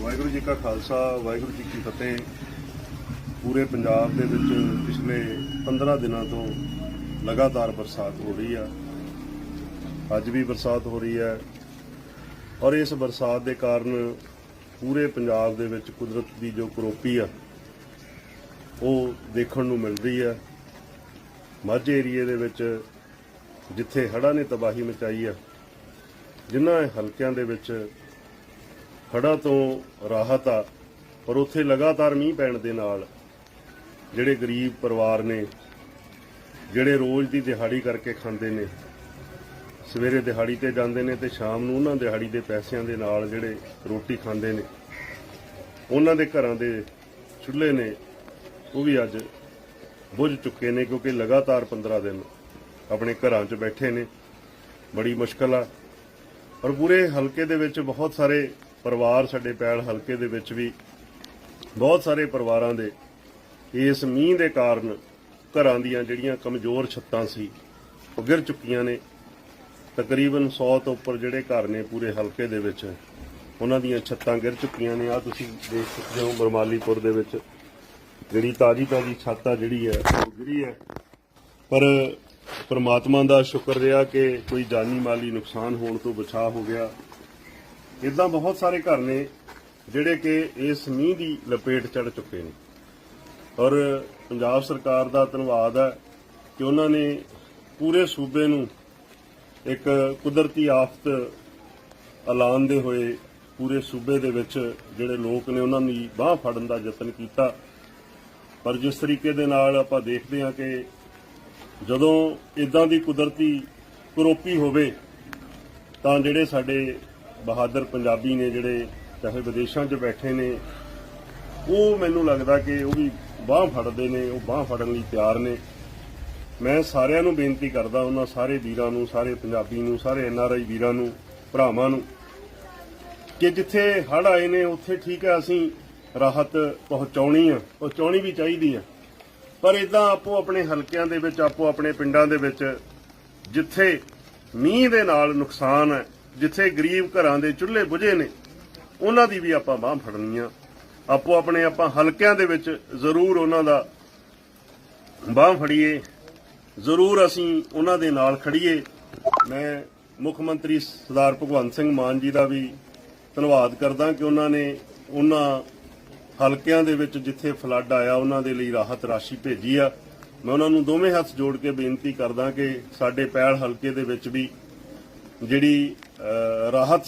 ਵਾਹਿਗੁਰੂ ਜੀ ਕਾ ਖਾਲਸਾ, ਵਾਹਿਗੁਰੂ ਜੀ ਕੀ ਫਤਿਹ। ਪੂਰੇ ਪੰਜਾਬ ਦੇ ਵਿੱਚ ਪਿਛਲੇ 15 ਦਿਨਾਂ ਤੋਂ ਲਗਾਤਾਰ ਬਰਸਾਤ ਹੋ ਰਹੀ ਆ। ਅੱਜ ਵੀ ਬਰਸਾਤ ਹੋ ਰਹੀ ਹੈ ਔਰ ਇਸ ਬਰਸਾਤ ਦੇ ਕਾਰਨ ਪੂਰੇ ਪੰਜਾਬ ਦੇ ਵਿੱਚ ਕੁਦਰਤ ਦੀ ਜੋ ਕਰੋਪੀ ਆ, ਉਹ ਦੇਖਣ ਨੂੰ ਮਿਲ ਰਹੀ ਹੈ। ਮਾਝੇ ਏਰੀਏ ਦੇ ਵਿੱਚ ਜਿੱਥੇ ਹੜ੍ਹਾਂ ਨੇ ਤਬਾਹੀ ਮਚਾਈ ਆ, ਜਿਨ੍ਹਾਂ ਹਲਕਿਆਂ ਦੇ ਵਿੱਚ ਹੜ੍ਹਾਂ ਤੋਂ ਰਾਹਤ ਆ, ਪਰ ਉੱਥੇ ਲਗਾਤਾਰ ਮੀਂਹ ਪੈਣ ਦੇ ਨਾਲ ਜਿਹੜੇ ਗਰੀਬ ਪਰਿਵਾਰ ਨੇ, ਜਿਹੜੇ ਰੋਜ਼ ਦੀ ਦਿਹਾੜੀ ਕਰਕੇ ਖਾਂਦੇ ਨੇ, ਸਵੇਰੇ ਦਿਹਾੜੀ ਤੇ ਜਾਂਦੇ ਨੇ ਤੇ ਸ਼ਾਮ ਨੂੰ ਉਹਨਾਂ ਦਿਹਾੜੀ ਦੇ ਪੈਸਿਆਂ ਦੇ ਨਾਲ ਜਿਹੜੇ ਰੋਟੀ ਖਾਂਦੇ ਨੇ, ਉਹਨਾਂ ਦੇ ਘਰਾਂ ਦੇ ਚੁੱਲ੍ਹੇ ਨੇ, ਉਹ ਵੀ ਅੱਜ ਬੁਝ ਚੁੱਕੇ ਨੇ ਕਿਉਂਕਿ ਲਗਾਤਾਰ 15 ਦਿਨ ਆਪਣੇ ਘਰਾਂ 'ਚ ਬੈਠੇ ਨੇ, ਬੜੀ ਮੁਸ਼ਕਲ ਆ, ਔਰ ਪੂਰੇ ਹਲਕੇ ਦੇ ਵਿੱਚ ਬਹੁਤ ਸਾਰੇ ਪਰਿਵਾਰ ਸਾਡੇ ਪੈਲ ਹਲਕੇ ਦੇ ਵਿੱਚ ਵੀ ਬਹੁਤ ਸਾਰੇ ਪਰਿਵਾਰਾਂ ਦੇ ਇਸ ਮੀਂਹ ਦੇ ਕਾਰਨ ਘਰਾਂ ਦੀਆਂ ਜਿਹੜੀਆਂ ਕਮਜ਼ੋਰ ਛੱਤਾਂ ਸੀ, ਉਹ ਗਿਰ ਚੁੱਕੀਆਂ ਨੇ। ਤਕਰੀਬਨ 100 ਤੋਂ ਉੱਪਰ ਜਿਹੜੇ ਘਰ ਨੇ ਪੂਰੇ ਹਲਕੇ ਦੇ ਵਿੱਚ, ਉਹਨਾਂ ਦੀਆਂ ਛੱਤਾਂ ਗਿਰ ਚੁੱਕੀਆਂ ਨੇ। ਆ ਤੁਸੀਂ ਦੇਖ ਸਕਦੇ ਹੋ ਬਰਮਾਲੀਪੁਰ ਦੇ ਵਿੱਚ ਜਿਹੜੀ ਤਾਜੀ ਤਾਜੀ ਛੱਤ ਆ ਜਿਹੜੀ ਹੈ, ਉਹ ਗਿਰੀ ਹੈ। ਪਰ ਪ੍ਰਮਾਤਮਾ ਦਾ ਸ਼ੁਕਰ ਰਿਹਾ ਕਿ ਕੋਈ ਜਾਨੀ ਮਾਲੀ ਨੁਕਸਾਨ ਹੋਣ ਤੋਂ ਬਚਾਅ ਹੋ ਗਿਆ। ਇਦਾਂ ਬਹੁਤ ਸਾਰੇ ਘਰ ਨੇ ਜਿਹੜੇ ਕਿ ਇਸ ਮੀਂਹ ਦੀ ਲਪੇਟ ਚੜ ਚੁੱਕੇ ਨੇ। ਔਰ ਪੰਜਾਬ ਸਰਕਾਰ ਦਾ ਧੰਨਵਾਦ ਹੈ ਕਿ ਉਹਨਾਂ ਨੇ ਪੂਰੇ ਸੂਬੇ ਨੂੰ ਇੱਕ ਕੁਦਰਤੀ ਆਫਤ ਐਲਾਨ ਦੇ ਹੋਏ ਪੂਰੇ ਸੂਬੇ ਦੇ ਵਿੱਚ ਜਿਹੜੇ ਲੋਕ ਨੇ ਉਹਨਾਂ ਦੀ ਬਾਹ ਫੜਨ ਦਾ ਯਤਨ ਕੀਤਾ। ਪਰ ਜਿਸ ਤਰੀਕੇ ਦੇ ਨਾਲ ਆਪਾਂ ਦੇਖਦੇ ਹਾਂ ਕਿ ਜਦੋਂ ਇਦਾਂ ਦੀ ਕੁਦਰਤੀ ਕਰੋਪੀ ਹੋਵੇ ਤਾਂ ਜਿਹੜੇ ਸਾਡੇ ਬਹਾਦਰ ਪੰਜਾਬੀ ਨੇ ਜਿਹੜੇ ਚਾਹੇ ਵਿਦੇਸ਼ਾਂ 'ਚ ਬੈਠੇ ਨੇ, ਉਹ ਮੈਨੂੰ ਲੱਗਦਾ ਕਿ ਉਹ ਵੀ ਬਾਹ ਫੜਦੇ ਨੇ, ਉਹ ਬਾਹ ਫੜਨ ਲਈ ਤਿਆਰ ਨੇ। ਮੈਂ ਸਾਰਿਆਂ ਨੂੰ ਬੇਨਤੀ ਕਰਦਾ ਉਹਨਾਂ ਸਾਰੇ ਵੀਰਾਂ ਨੂੰ, ਸਾਰੇ ਪੰਜਾਬੀ ਨੂੰ, ਸਾਰੇ ਐਨਆਰਆਈ ਵੀਰਾਂ ਨੂੰ, ਭਰਾਵਾਂ ਨੂੰ, ਕਿ ਜਿੱਥੇ ਹੜ੍ਹ ਆਏ ਨੇ, ਉੱਥੇ ਠੀਕ ਹੈ, ਅਸੀਂ ਰਾਹਤ ਪਹੁੰਚਾਉਣੀ ਆ, ਪਹੁੰਚਾਉਣੀ ਵੀ ਚਾਹੀਦੀ ਆ। ਪਰ ਇਦਾਂ ਆਪੋ ਆਪਣੇ ਹਲਕਿਆਂ ਦੇ ਵਿੱਚ, ਆਪੋ ਆਪਣੇ ਪਿੰਡਾਂ ਦੇ ਵਿੱਚ, ਜਿੱਥੇ ਮੀਂਹ ਦੇ ਨਾਲ ਨੁਕਸਾਨ ਹੈ ਜਿੱਥੇ ਗਰੀਬ ਘਰਾਂ ਦੇ ਚੁੱਲ੍ਹੇ ਬੁਝੇ ਨੇ, ਉਹਨਾਂ ਦੀ ਵੀ ਆਪਾਂ ਬਾਹ ਫੜਨੀ ਆ। ਆਪੋ ਆਪਣੇ ਆਪਾਂ ਹਲਕਿਆਂ ਦੇ ਵਿੱਚ ਜ਼ਰੂਰ ਉਹਨਾਂ ਦਾ ਬਾਹ ਫੜੀਏ। ਜ਼ਰੂਰ ਅਸੀਂ ਉਹਨਾਂ ਦੇ ਨਾਲ ਖੜੀਏ। ਮੈਂ ਮੁੱਖ ਮੰਤਰੀ ਸਰਦਾਰ ਭਗਵੰਤ ਸਿੰਘ ਮਾਨ ਜੀ ਦਾ ਵੀ ਧੰਨਵਾਦ ਕਰਦਾ ਕਿ ਉਹਨਾਂ ਨੇ ਉਹਨਾਂ ਹਲਕਿਆਂ ਦੇ ਵਿੱਚ ਜਿੱਥੇ ਫਲੱਡ ਆਇਆ, ਉਹਨਾਂ ਦੇ ਲਈ ਰਾਹਤ ਰਾਸ਼ੀ ਭੇਜੀ ਆ। ਮੈਂ ਉਹਨਾਂ ਨੂੰ ਦੋਵੇਂ ਹੱਥ ਜੋੜ ਕੇ ਬੇਨਤੀ ਕਰਦਾ ਕਿ ਸਾਡੇ ਪੈਲ ਹਲਕੇ ਦੇ ਵਿੱਚ ਵੀ ਜਿਹੜੀ ਅਹ, ਰਾਹਤ